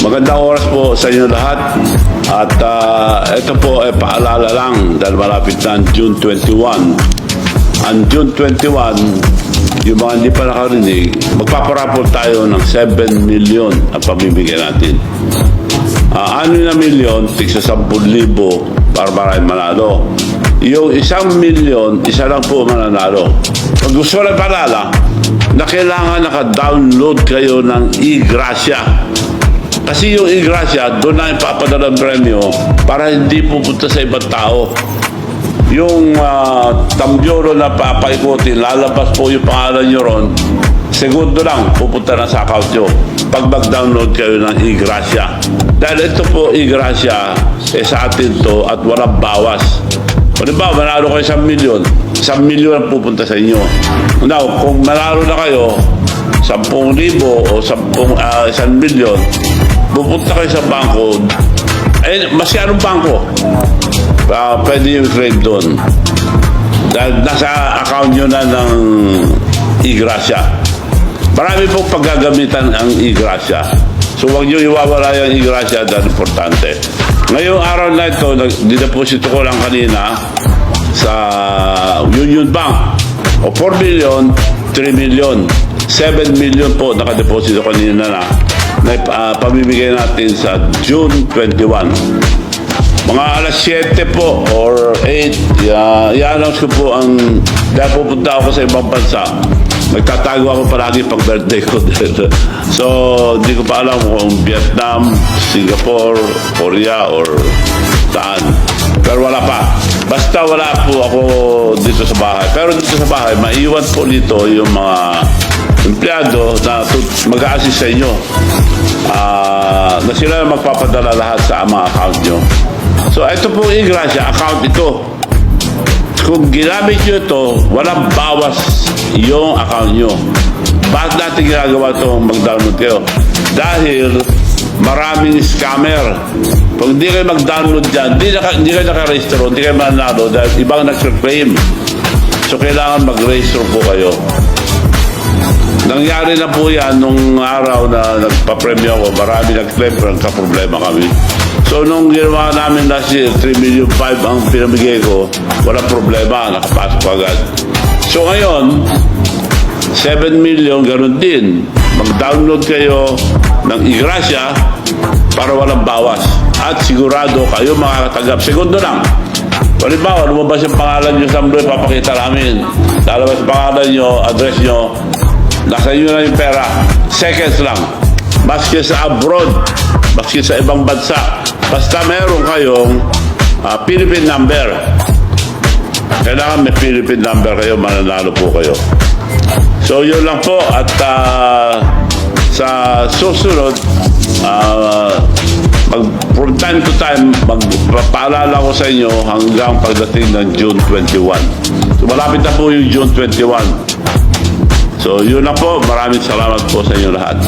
Magandang oras po sa inyo lahat. At ah, ito po ay paalala lang dahil malapit na June 21. Ang June 21, yung mga hindi pa nakarinig, magpaparapol tayo ng 7 million ang pamimigay natin. Ah, ano na milyon, tigsa 10,000 para maraming manalo. Yung isang milyon, isa lang po mananalo. Pag gusto lang palala, na kailangan naka-download kayo ng e-gracia. Kasi yung e-gracia, doon na ipapadala ang premyo para hindi pupunta sa ibang tao. Yung uh, tambyoro na papaikutin, lalabas po yung pangalan nyo ron, segundo lang, pupunta na sa account nyo pag mag-download kayo ng e-gracia. Dahil ito po e-gracia, eh sa atin to at walang bawas. O di ba, manalo kayo isang milyon, isang milyon ang pupunta sa inyo. Now, kung manalo na kayo, sampung libo o sampung, ah, isang milyon, pupunta kayo sa bangko, eh, mas anong bangko? Ah, pwede yung claim doon. Dahil nasa account nyo na ng e-gracia. Marami pong paggagamitan ang e-gracia. So huwag nyo iwawala yung e-gracia dahil importante. Ngayong araw na ito, dineposito ko lang kanina sa Union Bank. O 4 million, 3 million, 7 million po nakadeposito kanina na na ah, pamimigay natin sa June 21. Mga alas 7 po or 8, uh, i-announce ko po ang dahil pupunta ako sa ibang bansa. Magtatago ako palagi pag birthday ko. so, hindi ko pa alam kung Vietnam, Singapore, Korea, or saan. Pero wala pa. Basta wala po ako dito sa bahay. Pero dito sa bahay, maiwan po dito yung mga empleyado na mag-a-assist sa inyo. Ah, na sila magpapadala lahat sa mga account nyo. So, ito po yung Gracia, account ito. Kung ginamit nyo ito, walang bawas yung account nyo. Bakit natin ginagawa ito mag-download kayo? Dahil maraming scammer. Pag hindi kayo mag-download dyan, hindi, naka, hindi kayo naka-register, hindi kayo manalo dahil ibang nag-claim. So, kailangan mag-register po kayo. Nangyari na po yan nung araw na nagpa-premyo ako. Marami nag-claim nagka-problema kami. So nung ginawa namin last year, 3 million 5 ang pinamigay ko, wala problema, nakapasok agad. So ngayon, 7 million, ganun din. Mag-download kayo ng Igracia para walang bawas. At sigurado kayo makakatanggap. Segundo lang. Halimbawa, lumabas yung pangalan nyo sa Mloy, papakita namin. Lalabas yung pangalan nyo, address nyo, nasa inyo na yung pera. Seconds lang. Maski sa abroad, maski sa ibang bansa. Basta meron kayong ah, Philippine number. Kailangan may Philippine number kayo, mananalo po kayo. So yun lang po at ah, sa susunod ah, mag, from time to time magpapaalala ko sa inyo hanggang pagdating ng June 21. So malapit na po yung June 21. So yun lang po. Maraming salamat po sa inyo lahat.